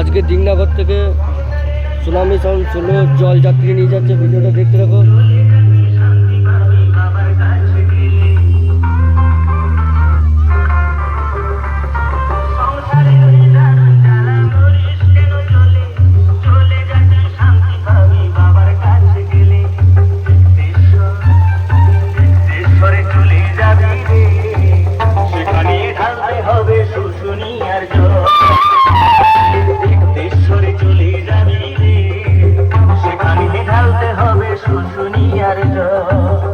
আজকে দিগনগর থেকে tsunami sound ষোলো জল যাত্রী নিয়ে যাচ্ছে ভিডিওটা দেখতে রাখো Oh.